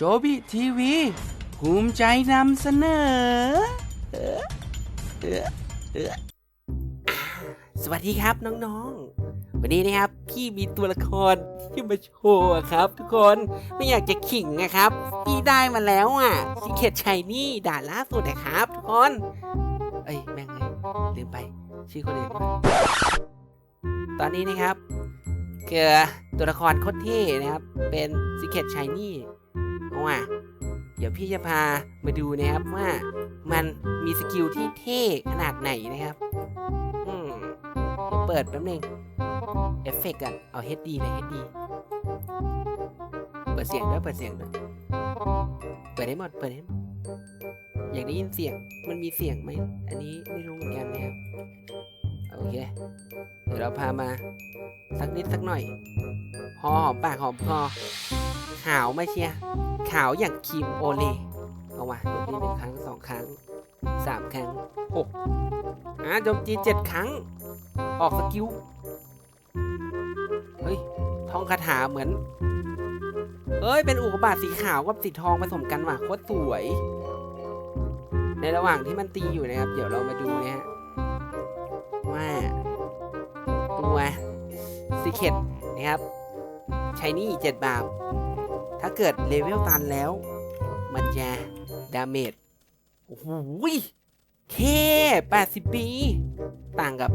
โจบิทีวี ภูมิใจนำเสนอ สวัสดีครับน้องๆ วันนี้นะครับพี่มีตัวละครที่มาโชว์ครับ ทุกคนไม่อยากจะขิงนะครับ พี่ได้มาแล้วอะซิเคตชัยนี่ด่านล่าสุดนะครับ ทุกคน เอ้ยแม่งเลยลืมไป ชื่อคนอื่นดีกว่าตอนนี้นะครับเกิดตัวละครโคตรเท่นะครับ เป็นซิเคตชัยนี่ เอาว่ะเดี๋ยวพี่จะพามาดูนะครับว่ามันมีสกิลที่เท่ขนาดไหนนะครับ อืมเดี๋ยวเปิดแป๊บนึงเอฟเฟกต์กันเอา HD เลย HD เปิดเสียงด้วยเปิดเสียงด้วยเปิดให้หมดเปิดให้หมดอยากได้ยินเสียงมันมีเสียงไหมอันนี้ไม่รู้เหมือนกันนะครับโอเคเดี๋ยวเราพามาสักนิดสักหน่อยหอหอมปากหอมคอาวไหมาเชียขาวอย่างครีมโอเลเอาวะโจมตีหนึ่งครั้งสองครั้งสามครั้งหกอะโจมตีเจ็ดครั้ง ออกสกิลเฮ้ยท่องคาถาเหมือนเอ้ย เป็นอุกบาตสีขาวกับสีทองผสมกันว่ะโคตรสวย ในระหว่างที่มันตีอยู่นะครับ เดี๋ยวเรามาดูนะฮะว่า ตัวซีเคตนะครับใช้นี่เจ็ดบาท ถ้าเกิดเลเวลตันแล้ว มันจะดาเมจ โอ้โหเค80 ปี ต่างกับ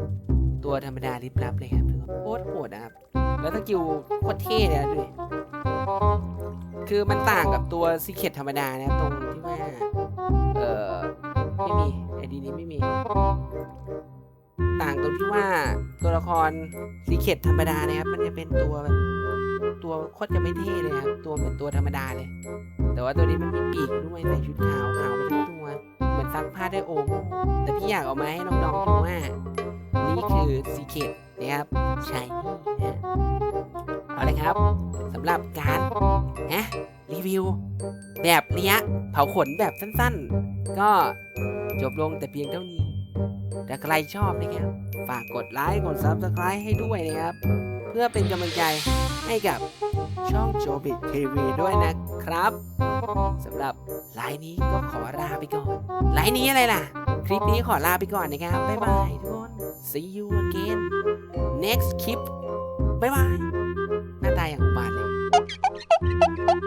ตัวธรรมดาลิบลับเลยครับโคตรโหดนะครับ แล้วสกิลโคตรเท่เลยนะดูคือมันต่างกับตัวซีเคทธรรมดานะครับ ตรงที่ว่า เออไม่มีไอดีนี้ไม่มี ต่างตรงที่ว่าตัวละครซีเคทธรรมดานะครับ มันจะเป็นตัวแบบ ตัวโคตรจะไม่เท่เลยครับ ตัวเหมือนตัวธรรมดาเลย แต่ว่าตัวนี้มันมีปีกด้วยใส่ชุดขาวขาวไปทั้งตัว เหมือนซักผ้าได้โอมแต่พี่อยากเอามาให้น้องๆดูว่า นี่คือซีเคทนะครับชายนี่นะเอาเลยครับสำหรับการนะรีวิว แบบเนี้ยเผาขนแบบสั้นๆ ก็จบลงแต่เพียงเท่านี้ถ้าใครชอบนะครับ ฝากกดไลค์ กด Subscribe ให้ด้วยนะครับ เพื่อเป็นกำลังใจให้กับช่องโจบิทีวีด้วยนะครับสำหรับไลน์นี้ก็ขอลาไปก่อนไลน์นี้อะไรล่ะ คลิปนี้ขอลาไปก่อนนะครับ บ๊ายบายทุกคน see you again next clip บ๊ายบาย